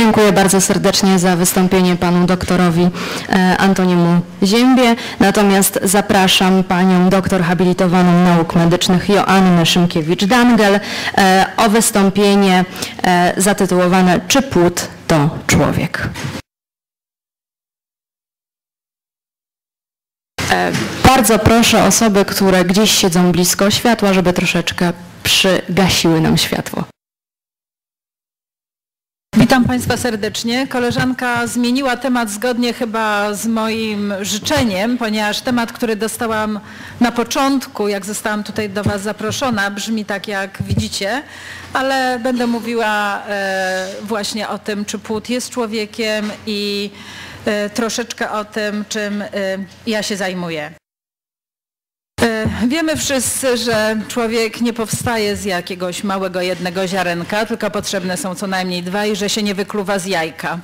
Dziękuję bardzo serdecznie za wystąpienie panu doktorowi e, Antoniemu Ziębie. Natomiast zapraszam panią doktor habilitowaną nauk medycznych Joannę Szymkiewicz-Dangel e, o wystąpienie e, zatytułowane Czy płód to człowiek? Bardzo proszę osoby, które gdzieś siedzą blisko światła, żeby troszeczkę przygasiły nam światło. Witam Państwa serdecznie. Koleżanka zmieniła temat zgodnie chyba z moim życzeniem, ponieważ temat, który dostałam na początku, jak zostałam tutaj do Was zaproszona, brzmi tak jak widzicie, ale będę mówiła e, właśnie o tym, czy płód jest człowiekiem i e, troszeczkę o tym, czym e, ja się zajmuję. Wiemy wszyscy, że człowiek nie powstaje z jakiegoś małego jednego ziarenka, tylko potrzebne są co najmniej dwa i że się nie wykluwa z jajka.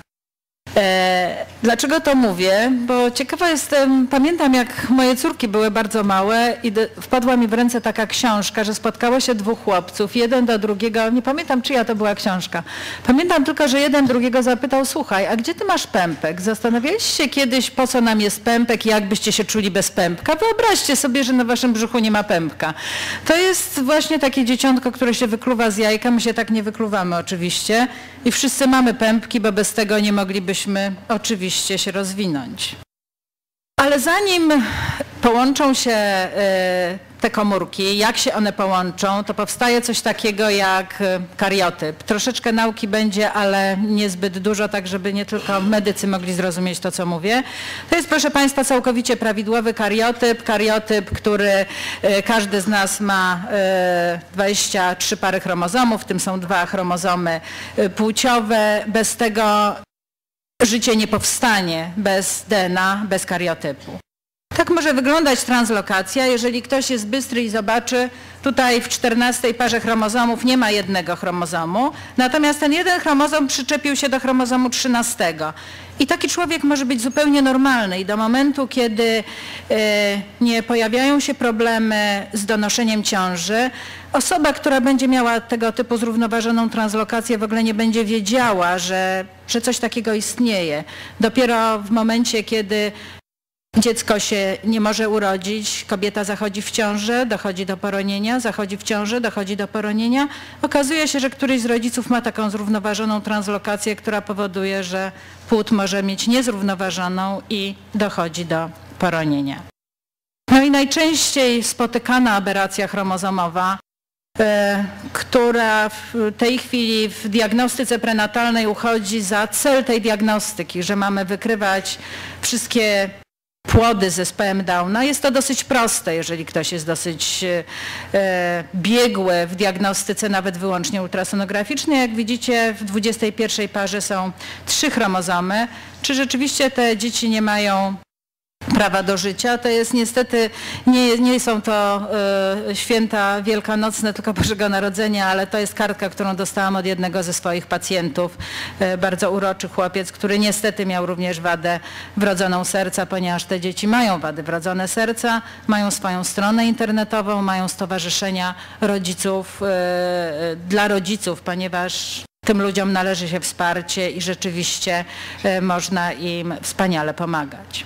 E, Dlaczego to mówię? Bo ciekawa jestem, pamiętam jak moje córki były bardzo małe i wpadła mi w ręce taka książka, że spotkało się dwóch chłopców, jeden do drugiego, nie pamiętam czyja to była książka. Pamiętam tylko, że jeden drugiego zapytał, słuchaj, a gdzie ty masz pępek? Zastanawialiście się kiedyś, po co nam jest pępek i jak byście się czuli bez pępka? Wyobraźcie sobie, że na waszym brzuchu nie ma pępka. To jest właśnie takie dzieciątko, które się wykluwa z jajka, my się tak nie wykluwamy oczywiście i wszyscy mamy pępki, bo bez tego nie moglibyśmy oczywiście się rozwinąć. Ale zanim połączą się e, te komórki, jak się one połączą, to powstaje coś takiego jak e, kariotyp. Troszeczkę nauki będzie, ale niezbyt dużo, tak żeby nie tylko medycy mogli zrozumieć to, co mówię. To jest, proszę Państwa, całkowicie prawidłowy kariotyp. Kariotyp, który e, każdy z nas ma e, 23 pary chromozomów, w tym są dwa chromozomy e, płciowe. Bez tego życie nie powstanie bez DNA, bez kariotypu. Tak może wyglądać translokacja, jeżeli ktoś jest bystry i zobaczy, tutaj w 14 parze chromozomów nie ma jednego chromozomu, natomiast ten jeden chromozom przyczepił się do chromozomu 13. I taki człowiek może być zupełnie normalny i do momentu, kiedy e, nie pojawiają się problemy z donoszeniem ciąży, osoba, która będzie miała tego typu zrównoważoną translokację w ogóle nie będzie wiedziała, że, że coś takiego istnieje. Dopiero w momencie, kiedy Dziecko się nie może urodzić, kobieta zachodzi w ciążę, dochodzi do poronienia, zachodzi w ciążę, dochodzi do poronienia. Okazuje się, że któryś z rodziców ma taką zrównoważoną translokację, która powoduje, że płód może mieć niezrównoważoną i dochodzi do poronienia. No i najczęściej spotykana aberracja chromozomowa, e, która w tej chwili w diagnostyce prenatalnej uchodzi za cel tej diagnostyki, że mamy wykrywać wszystkie płody z zespołem Downa. Jest to dosyć proste, jeżeli ktoś jest dosyć e, biegły w diagnostyce, nawet wyłącznie ultrasonograficznej. Jak widzicie, w 21 parze są trzy chromozomy. Czy rzeczywiście te dzieci nie mają prawa do życia. To jest niestety, nie, nie są to e, święta wielkanocne, tylko Bożego Narodzenia, ale to jest kartka, którą dostałam od jednego ze swoich pacjentów, e, bardzo uroczy chłopiec, który niestety miał również wadę wrodzoną serca, ponieważ te dzieci mają wady wrodzone serca, mają swoją stronę internetową, mają stowarzyszenia rodziców, e, dla rodziców, ponieważ tym ludziom należy się wsparcie i rzeczywiście e, można im wspaniale pomagać.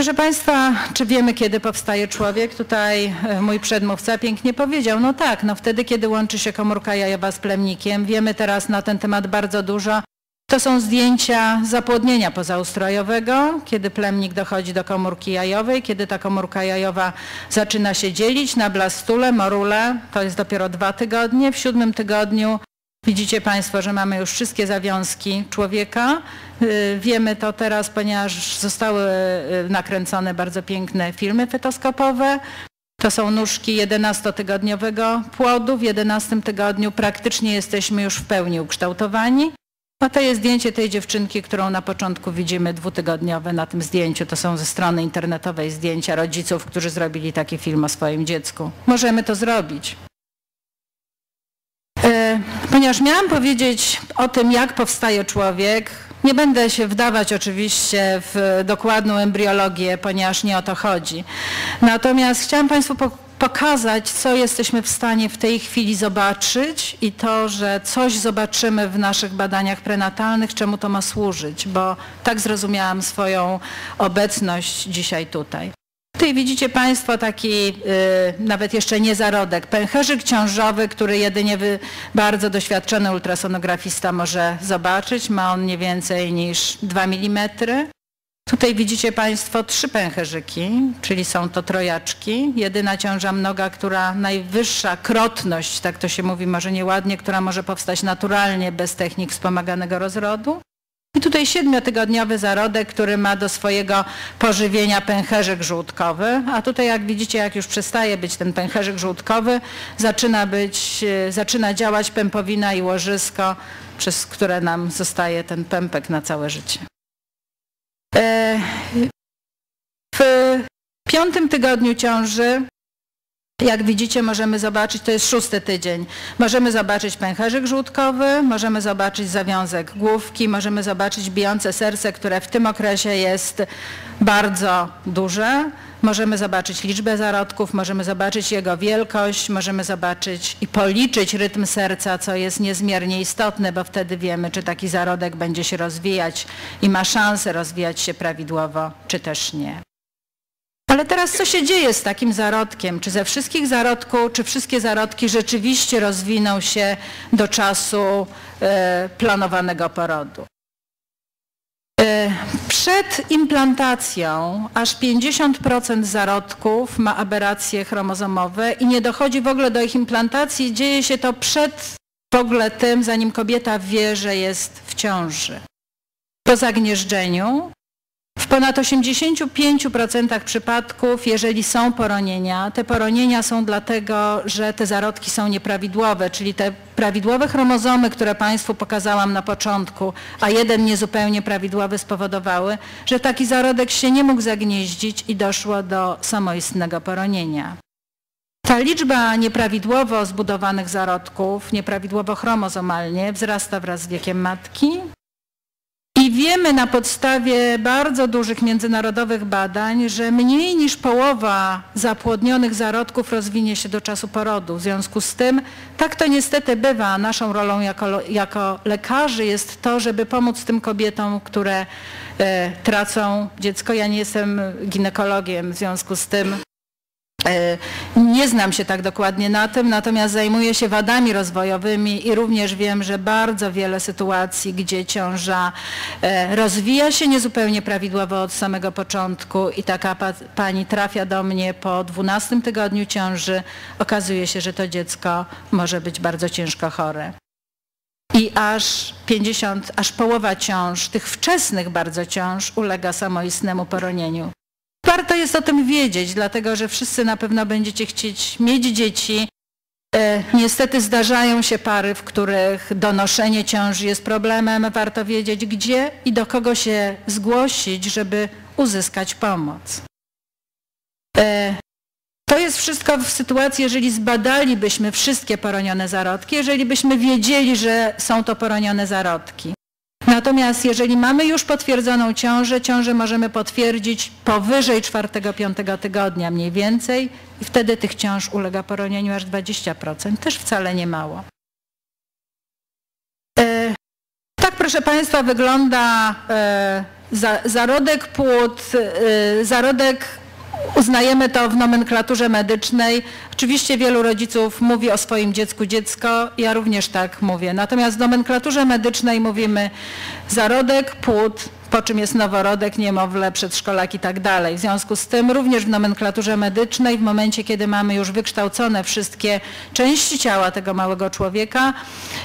Proszę Państwa, czy wiemy, kiedy powstaje człowiek? Tutaj e, mój przedmówca pięknie powiedział, no tak, no wtedy, kiedy łączy się komórka jajowa z plemnikiem. Wiemy teraz na ten temat bardzo dużo. To są zdjęcia zapłodnienia pozaustrojowego, kiedy plemnik dochodzi do komórki jajowej, kiedy ta komórka jajowa zaczyna się dzielić na blastule, morule, to jest dopiero dwa tygodnie. W siódmym tygodniu Widzicie Państwo, że mamy już wszystkie zawiązki człowieka. Y, Wiemy to teraz, ponieważ zostały y, nakręcone bardzo piękne filmy fetoskopowe. To są nóżki 11-tygodniowego płodu. W 11 tygodniu praktycznie jesteśmy już w pełni ukształtowani. A to jest zdjęcie tej dziewczynki, którą na początku widzimy dwutygodniowe na tym zdjęciu. To są ze strony internetowej zdjęcia rodziców, którzy zrobili taki film o swoim dziecku. Możemy to zrobić. Ponieważ miałam powiedzieć o tym, jak powstaje człowiek, nie będę się wdawać oczywiście w dokładną embriologię, ponieważ nie o to chodzi. Natomiast chciałam Państwu po- pokazać, co jesteśmy w stanie w tej chwili zobaczyć i to, że coś zobaczymy w naszych badaniach prenatalnych, czemu to ma służyć, bo tak zrozumiałam swoją obecność dzisiaj tutaj. Tutaj widzicie Państwo taki y, nawet jeszcze nie zarodek, pęcherzyk ciążowy, który jedynie wy, bardzo doświadczony ultrasonografista może zobaczyć. Ma on nie więcej niż 2 mm. Tutaj widzicie Państwo trzy pęcherzyki, czyli są to trojaczki. Jedyna ciąża mnoga, która najwyższa krotność, tak to się mówi może nieładnie, która może powstać naturalnie bez technik wspomaganego rozrodu. I tutaj siedmiotygodniowy zarodek, który ma do swojego pożywienia pęcherzyk żółtkowy, a tutaj jak widzicie, jak już przestaje być ten pęcherzyk żółtkowy, zaczyna, być, e, zaczyna działać pępowina i łożysko, przez które nam zostaje ten pępek na całe życie. E, w piątym tygodniu ciąży jak widzicie możemy zobaczyć, to jest szósty tydzień, możemy zobaczyć pęcherzyk żółtkowy, możemy zobaczyć zawiązek główki, możemy zobaczyć bijące serce, które w tym okresie jest bardzo duże. Możemy zobaczyć liczbę zarodków, możemy zobaczyć jego wielkość, możemy zobaczyć i policzyć rytm serca, co jest niezmiernie istotne, bo wtedy wiemy, czy taki zarodek będzie się rozwijać i ma szansę rozwijać się prawidłowo, czy też nie. Ale teraz co się dzieje z takim zarodkiem? Czy ze wszystkich zarodków, czy wszystkie zarodki rzeczywiście rozwiną się do czasu e, planowanego porodu? E, przed implantacją aż 50% zarodków ma aberracje chromozomowe i nie dochodzi w ogóle do ich implantacji. Dzieje się to przed w ogóle tym, zanim kobieta wie, że jest w ciąży. Po zagnieżdżeniu ponad 85% przypadków, jeżeli są poronienia, te poronienia są dlatego, że te zarodki są nieprawidłowe, czyli te prawidłowe chromozomy, które Państwu pokazałam na początku, a jeden niezupełnie prawidłowy spowodowały, że taki zarodek się nie mógł zagnieździć i doszło do samoistnego poronienia. Ta liczba nieprawidłowo zbudowanych zarodków, nieprawidłowo chromozomalnie wzrasta wraz z wiekiem matki, wiemy na podstawie bardzo dużych międzynarodowych badań, że mniej niż połowa zapłodnionych zarodków rozwinie się do czasu porodu. W związku z tym tak to niestety bywa. Naszą rolą jako, jako lekarzy jest to, żeby pomóc tym kobietom, które e, tracą dziecko. Ja nie jestem ginekologiem, w związku z tym nie znam się tak dokładnie na tym, natomiast zajmuję się wadami rozwojowymi i również wiem, że bardzo wiele sytuacji, gdzie ciąża e, rozwija się niezupełnie prawidłowo od samego początku i taka pani trafia do mnie po 12 tygodniu ciąży, okazuje się, że to dziecko może być bardzo ciężko chore. I aż 50, aż połowa ciąż, tych wczesnych bardzo ciąż ulega samoistnemu poronieniu. Warto jest o tym wiedzieć, dlatego że wszyscy na pewno będziecie chcieć mieć dzieci. E, niestety zdarzają się pary, w których donoszenie ciąży jest problemem. Warto wiedzieć, gdzie i do kogo się zgłosić, żeby uzyskać pomoc. E, to jest wszystko w sytuacji, jeżeli zbadalibyśmy wszystkie poronione zarodki, jeżeli byśmy wiedzieli, że są to poronione zarodki. Natomiast jeżeli mamy już potwierdzoną ciążę, ciążę możemy potwierdzić powyżej 4-5 tygodnia mniej więcej i wtedy tych ciąż ulega poronieniu aż 20%, też wcale nie mało. E, tak proszę Państwa wygląda e, za, zarodek płód, e, zarodek Uznajemy to w nomenklaturze medycznej. Oczywiście wielu rodziców mówi o swoim dziecku dziecko, ja również tak mówię. Natomiast w nomenklaturze medycznej mówimy zarodek, płód, po czym jest noworodek, niemowlę, przedszkolak i tak dalej. W związku z tym również w nomenklaturze medycznej, w momencie kiedy mamy już wykształcone wszystkie części ciała tego małego człowieka,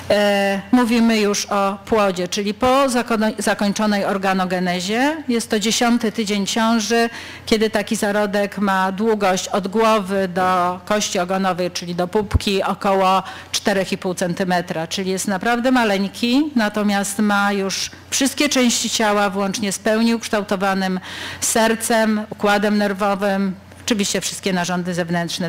e, mówimy już o płodzie, czyli po zakończonej organogenezie. Jest to dziesiąty tydzień ciąży, kiedy taki zarodek ma długość od głowy do kości ogonowej, czyli do pupki około 4,5 cm, czyli jest naprawdę maleńki, natomiast ma już wszystkie części ciała włącznie z pełni ukształtowanym sercem, układem nerwowym, oczywiście wszystkie narządy zewnętrzne.